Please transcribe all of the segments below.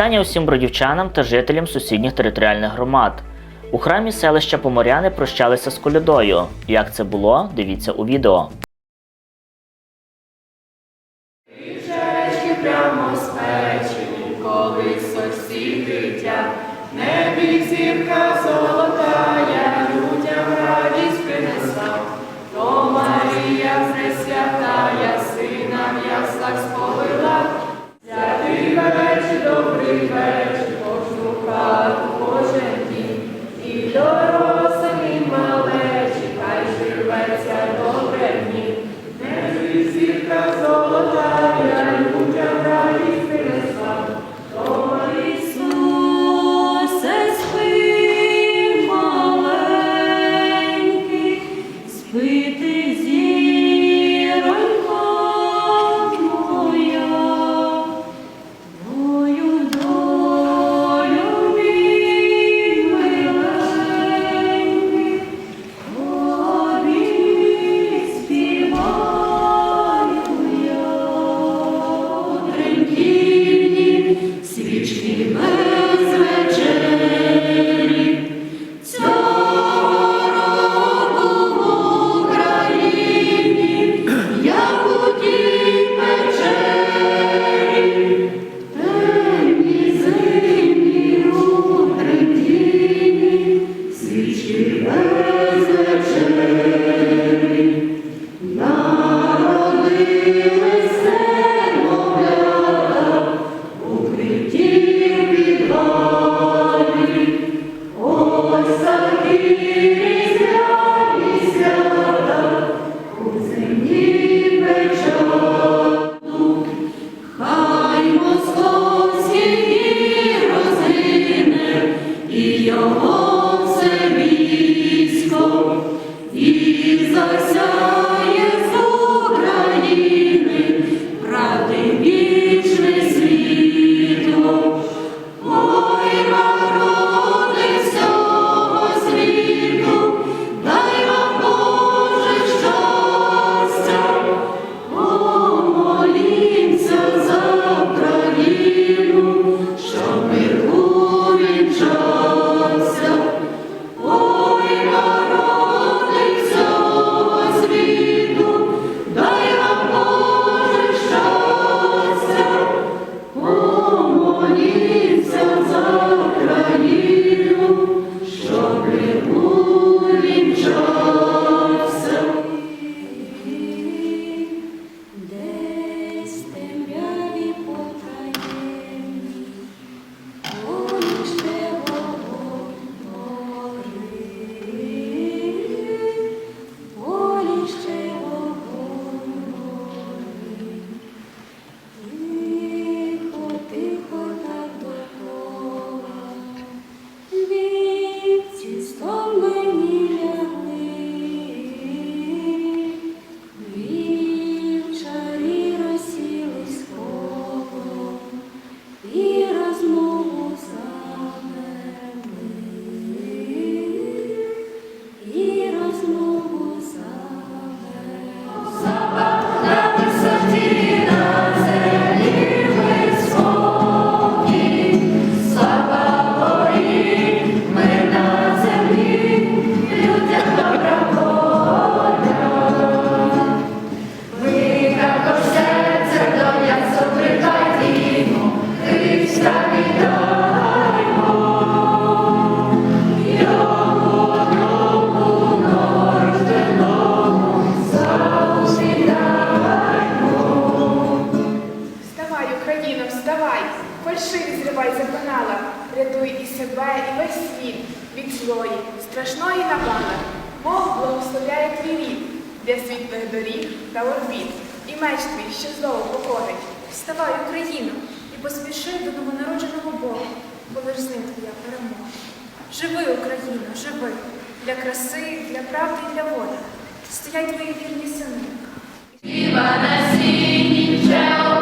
Вітання усім бродівчанам та жителям сусідніх територіальних громад. У храмі селища Поморяни прощалися з колядою. Як це було, дивіться у відео. рятуй і себе, і весь світ від злої, страшної напади. Бог благословляє твій рід для світлих доріг та орбіт, і меч твій, що знову походить. Вставай, Україно, і поспіши до новонародженого Бога, бо лиш з ним твоя перемога. Живи, Україно, живи для краси, для правди і для води. Стоять твої вірні сини. Хіба на сіні вже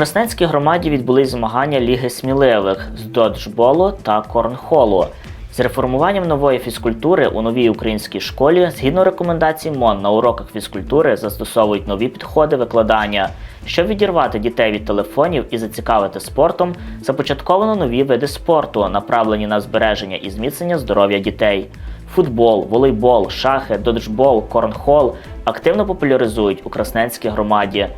Красненській громаді відбулись змагання Ліги сміливих з доджболу та корнхолу. З реформуванням нової фізкультури у новій українській школі, згідно рекомендацій МОН на уроках фізкультури застосовують нові підходи викладання. Щоб відірвати дітей від телефонів і зацікавити спортом, започатковано нові види спорту, направлені на збереження і зміцнення здоров'я дітей. Футбол, волейбол, шахи, доджбол, корнхол активно популяризують у Красненській громаді.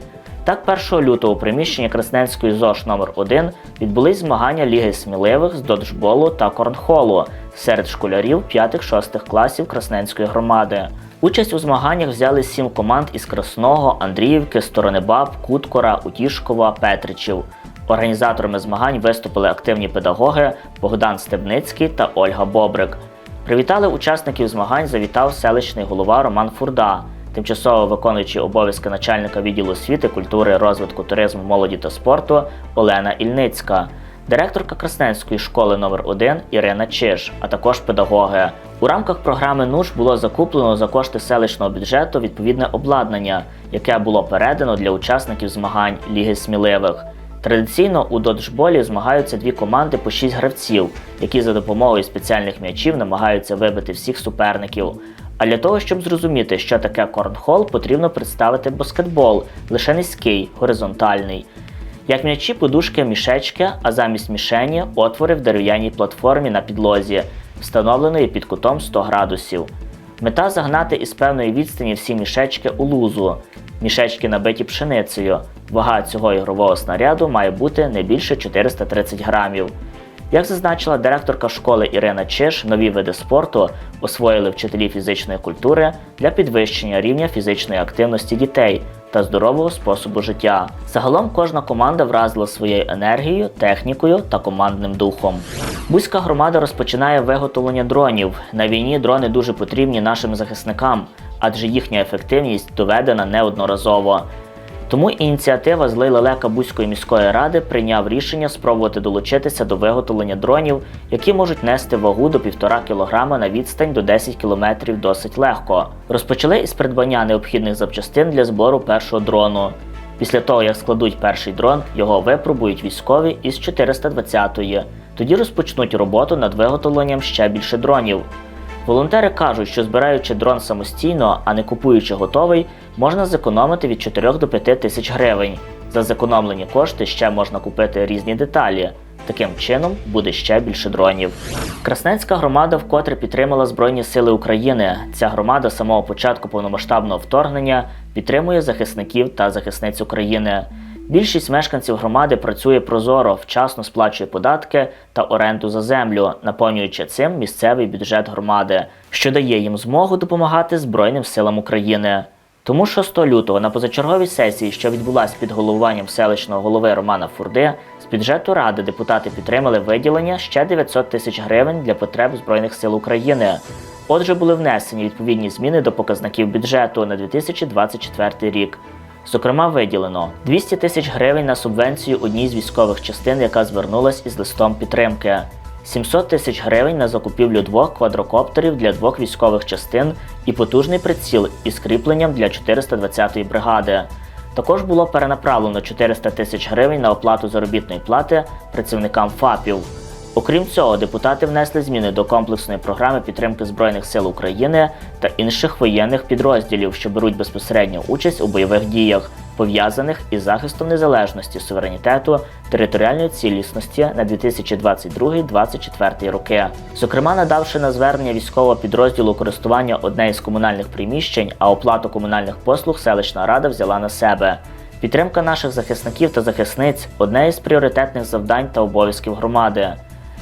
Так, 1 лютого у приміщенні Красненської ЗОШ номер 1 відбулись змагання Ліги сміливих з доджболу та корнхолу серед школярів 5-6 класів Красненської громади. Участь у змаганнях взяли сім команд із Красного, Андріївки, Сторонебаб, Куткора, Утішкова, Петричів. Організаторами змагань виступили активні педагоги Богдан Стебницький та Ольга Бобрик. Привітали учасників змагань завітав селищний голова Роман Фурда, тимчасово виконуючий обов'язки начальника відділу освіти, культури, розвитку туризму, молоді та спорту Олена Ільницька, директорка Красненської школи номер 1 Ірина Чиж, а також педагоги. У рамках програми НУШ було закуплено за кошти селищного бюджету відповідне обладнання, яке було передано для учасників змагань Ліги сміливих. Традиційно у доджболі змагаються дві команди по шість гравців, які за допомогою спеціальних м'ячів намагаються вибити всіх суперників. А для того, щоб зрозуміти, що таке корнхол, потрібно представити баскетбол, лише низький, горизонтальний. Як м'ячі, подушки, мішечки, а замість мішені отвори в дерев'яній платформі на підлозі, встановленої під кутом 100 градусів. Мета загнати із певної відстані всі мішечки у лузу. Мішечки набиті пшеницею. Вага цього ігрового снаряду має бути не більше 430 грамів. Як зазначила директорка школи Ірина Чиш, нові види спорту освоїли вчителі фізичної культури для підвищення рівня фізичної активності дітей та здорового способу життя. Загалом кожна команда вразила своєю енергією, технікою та командним духом. Бузька громада розпочинає виготовлення дронів. На війні дрони дуже потрібні нашим захисникам, адже їхня ефективність доведена неодноразово. Тому ініціатива з Лейла Бузької міської ради прийняв рішення спробувати долучитися до виготовлення дронів, які можуть нести вагу до 1,5 кг на відстань до 10 км досить легко. Розпочали із придбання необхідних запчастин для збору першого дрону. Після того, як складуть перший дрон, його випробують військові із 420-ї. Тоді розпочнуть роботу над виготовленням ще більше дронів. Волонтери кажуть, що збираючи дрон самостійно, а не купуючи готовий, можна зекономити від 4 до 5 тисяч гривень. За зекономлені кошти ще можна купити різні деталі. Таким чином буде ще більше дронів. Красненська громада вкотре підтримала Збройні Сили України. Ця громада самого початку повномасштабного вторгнення підтримує захисників та захисниць України. Більшість мешканців громади працює прозоро, вчасно сплачує податки та оренду за землю, наповнюючи цим місцевий бюджет громади, що дає їм змогу допомагати Збройним силам України. Тому 6 лютого на позачерговій сесії, що відбулася під головуванням селищного голови Романа Фурди, з бюджету ради депутати підтримали виділення ще 900 тисяч гривень для потреб Збройних сил України. Отже, були внесені відповідні зміни до показників бюджету на 2024 рік. Зокрема, виділено 200 тисяч гривень на субвенцію одній з військових частин, яка звернулась із листом підтримки, 700 тисяч гривень на закупівлю двох квадрокоптерів для двох військових частин і потужний приціл із кріпленням для 420-ї бригади. Також було перенаправлено 400 тисяч гривень на оплату заробітної плати працівникам ФАПів. Окрім цього, депутати внесли зміни до комплексної програми підтримки Збройних сил України та інших воєнних підрозділів, що беруть безпосередню участь у бойових діях, пов'язаних із захистом незалежності, суверенітету, територіальної цілісності на 2022-2024 роки. Зокрема, надавши на звернення військового підрозділу користування одне із комунальних приміщень, а оплату комунальних послуг селищна рада взяла на себе. Підтримка наших захисників та захисниць одне із пріоритетних завдань та обов'язків громади.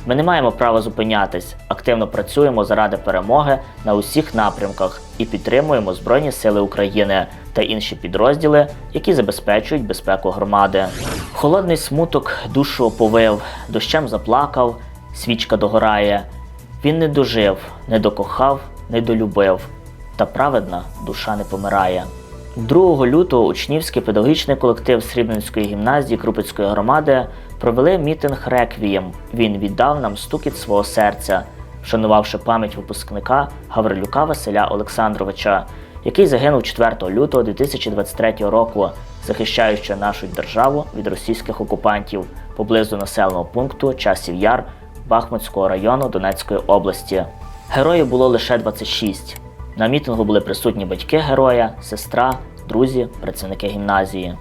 Ми не маємо права зупинятись, активно працюємо заради перемоги на усіх напрямках і підтримуємо Збройні Сили України та інші підрозділи, які забезпечують безпеку громади. Холодний смуток душу оповив, дощем заплакав, свічка догорає. Він не дожив, не докохав, не долюбив, та праведна душа не помирає. 2 лютого учнівський педагогічний колектив Срібненської гімназії Крупицької громади провели мітинг Реквієм. Він віддав нам стукіт свого серця, вшанувавши пам'ять випускника Гаврилюка Василя Олександровича, який загинув 4 лютого 2023 року, захищаючи нашу державу від російських окупантів поблизу населеного пункту Часів Яр Бахмутського району Донецької області. Героїв було лише 26. На мітингу були присутні батьки героя, сестра, друзі, працівники гімназії.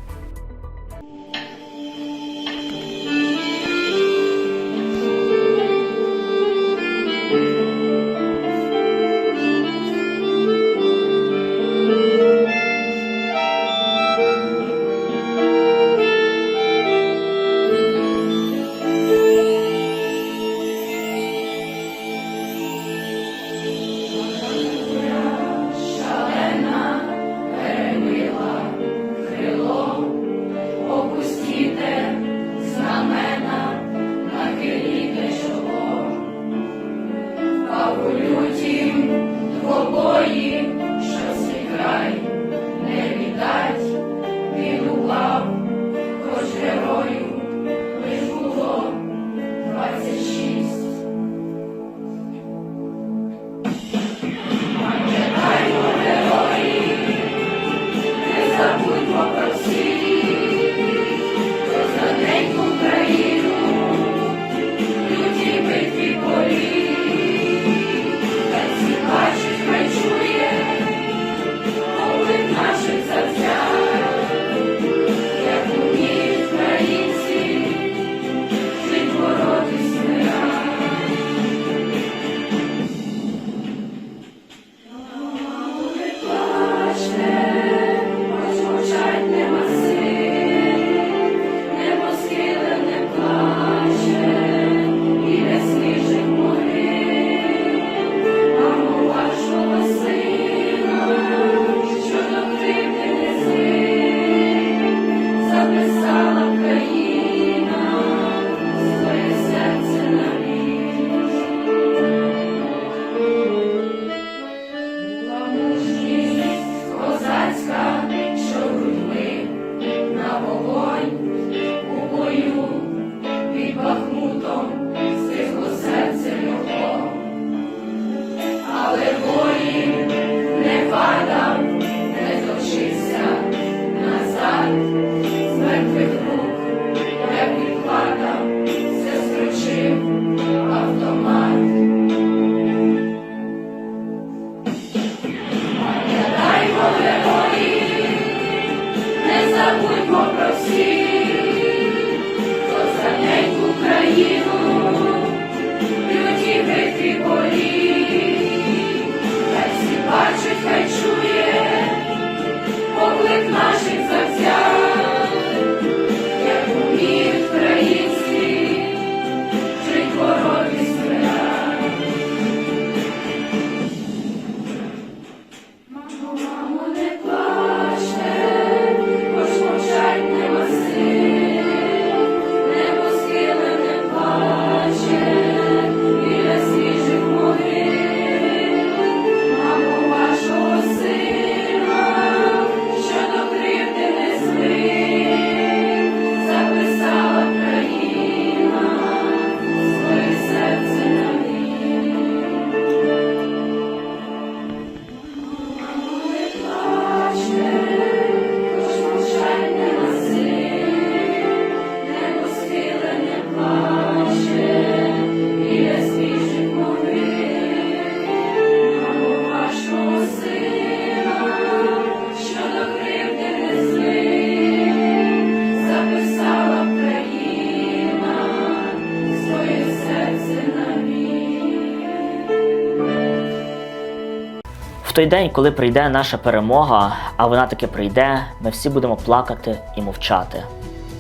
Той день, коли прийде наша перемога, а вона таки прийде, ми всі будемо плакати і мовчати,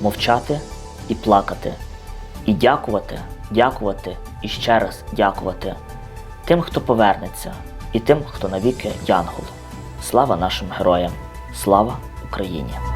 мовчати і плакати, і дякувати, дякувати і ще раз дякувати тим, хто повернеться, і тим, хто навіки янгол. Слава нашим героям! Слава Україні!